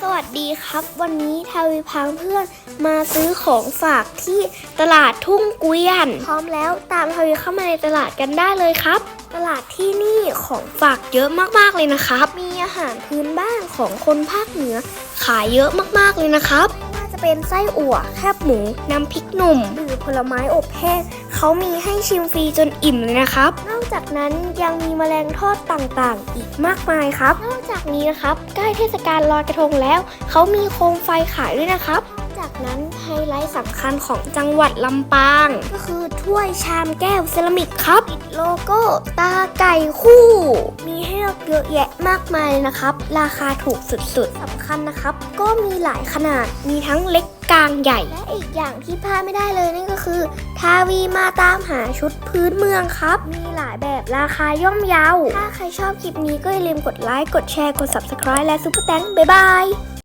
สวัสดีครับ วันนี้ทาวิพังเพื่อนมาซื้อของฝากที่ตลาดทุ่งเกวียน พร้อมแล้วตามทาวิเข้ามาในตลาดกันได้เลยครับ ตลาดที่นี่ของฝากเยอะมากๆเลยนะครับ มีอาหารพื้นบ้านของคนภาคเหนือขายเยอะมากๆเลยนะครับ เป็นไส้อั่ว แคบหมู น้ำพริกหนุ่ม หรือผลไม้อบแห้งเขามีให้ชิมฟรีจนอิ่มเลยนะครับ นอกจากนั้นยังมีแมลงทอดต่างๆ อีกมากมายครับ นอกจากนี้นะครับ ใกล้เทศกาลลอยกระทงแล้ว เขามีโคมไฟขายด้วยนะครับ จากนั้นไฮไลท์สำคัญของจังหวัดลำปาง ก็คือถ้วยชามแก้วเซรามิกครับติดโลโก้ตาไก่คู่มี ลือกเยอะแยะมากมายเลยนะครับ ราคาถูกสุดๆสำคัญนะครับ ก็มีหลายขนาดมีทั้งเล็กกลางใหญ่ และอีกอย่างที่พลาดไม่ได้เลยนั่นก็คือ ทาวีมาตามหาชุดพื้นเมืองครับ มีหลายแบบราคาย่อมเยาถ้าใครชอบคลิปนี้ก็อย่าลืมกดไลค์กดแชร์กด subscribe และซุปเปอร์แตงบ๊ายบาย